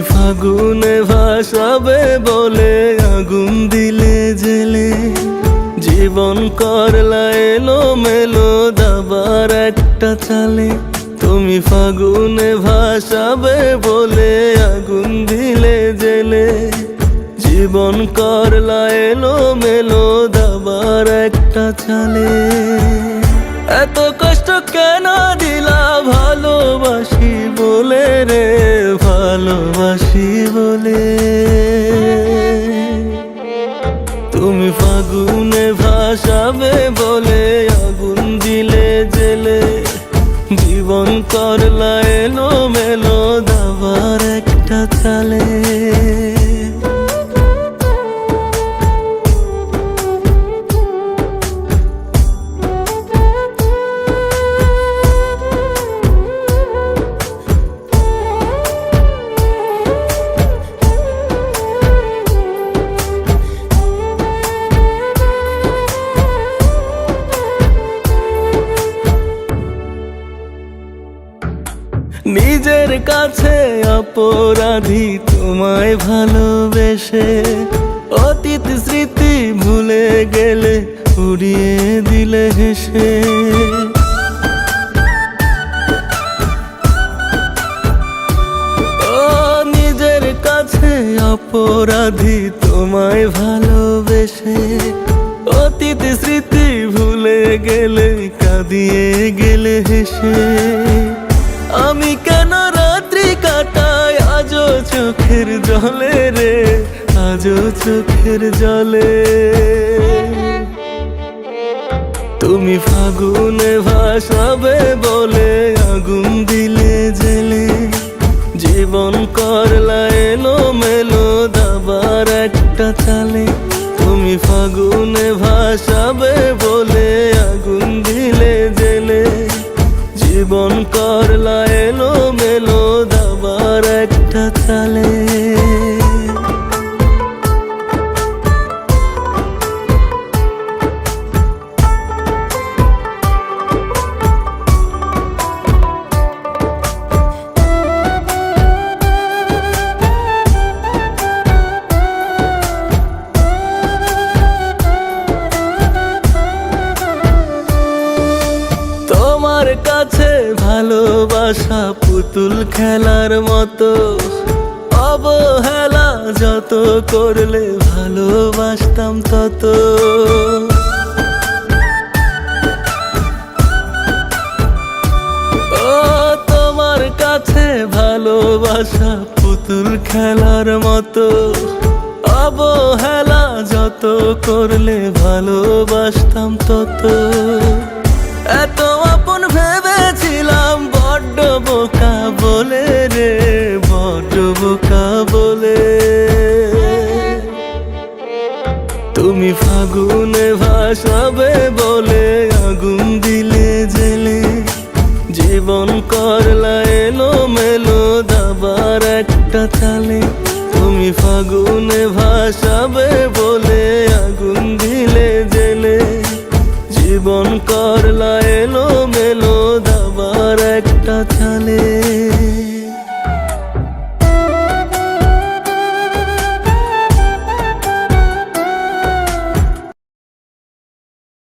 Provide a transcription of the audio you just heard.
ফাগুনে ভাসাবে বলে আগুন দিলে জেলে। জীবন করলা এলো মেলো দাবার একটা চালে। তুমি ফাগুনে ভাসাবে বলে আগুন দিলে জেলে। জীবন করলা এলো মেলো দাবার একটা চালে। এত কষ্ট কেন দিলা ভালোবাসি বলে রে? ভালোবাসি বলে। তুমি ফাগুনে ভাসাবে বলে আগুন দিলে জেলে। জীবন করলা এলো মেলো দাবার একটা চালে। নিজের কাছে অপরাধী তোমায় ভালোবেসে অতীত স্মৃতি ভুলে গেলে উড়িয়ে দিলে হেসে। নিজের কাছে অপরাধী তোমায় ভালোবেসে অতীত স্মৃতি ভুলে গেলে কাঁদিয়ে গেলে হেসে। আমি কেন রাত্রি কাটাই? আজও চোখের জলে রে, আজও চোখের জলে। তুমি ফাগুনে ভাসাবে বলে আগুন দিলে জেলে। জীবন করলা এলো মেলো দাবার একটা চালে। তুমি ফাগুনে ভাসাবে কাছে ভালোবাসা পুতুল খেলার মতো। অবহেলা যত করলে ভালোবাসতাম তত। ও, তোমার কাছে ভালোবাসা পুতুল খেলার মতো। অবহেলা যত করলে ভালোবাসতাম তত। বোকা বলে রে, বড্ড বোকা বলে। তুমি ফাগুনে ভাসাবে বলে আগুন দিলে জেলে। জীবন করলা এলো মেলো দাবার একটা চালে তুমি ফাগুনে ভাসাবে বলে আগুন দিলে জেলে। জীবন করলা এলো কাঁঠালে